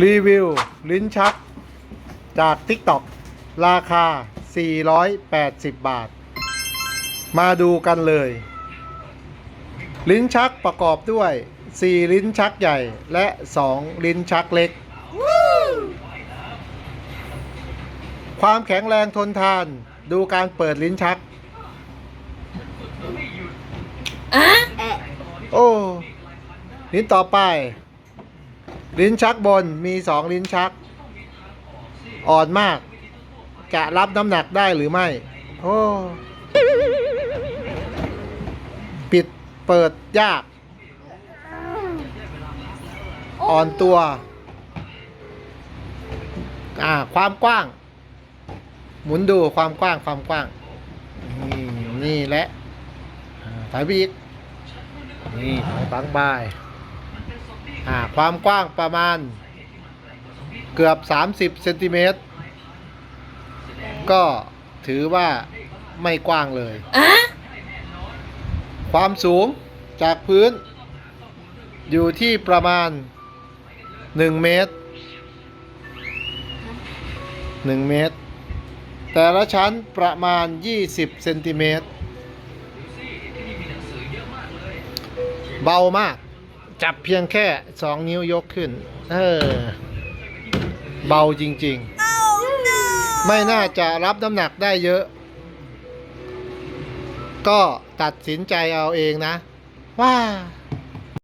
รีวิว ลิ้นชัก จาก TikTok ราคา 480 บาท มาดูกันเลย ลิ้นชักประกอบด้วย 4 ลิ้นชักใหญ่และ 2 ลิ้นชักเล็ก ความแข็งแรงทนทานดูการเปิดลิ้นชักโอ้ ลิ้นต่อไป ลิ้นชักบนมีสองลิ้นชัก อ่อนมาก จะรับน้ำหนักได้หรือไม่ โอ้ ปิดเปิดยาก อ่อนตัว อ่า ความกว้าง หมุนดูความกว้างความกว้าง นี่นี่แหละอ่าถ่ายไปอีกนี่ถ่ายบางบาย อ่าความกว้างประมาณเกือบ 30เซนติเมตรก็ถือว่าไม่กว้างเลยความสูงจากพื้น อยู่ที่ประมาณ 1 เมตร 1 เมตร แต่ละชั้นประมาณ 20เซนติเมตรเบามาก จับเพียงแค่2นิ้วยกขึ้น เออ เบาจริง ๆ ไม่น่าจะรับน้ำหนักได้เยอะ ก็ตัดสินใจเอาเองนะ ว่า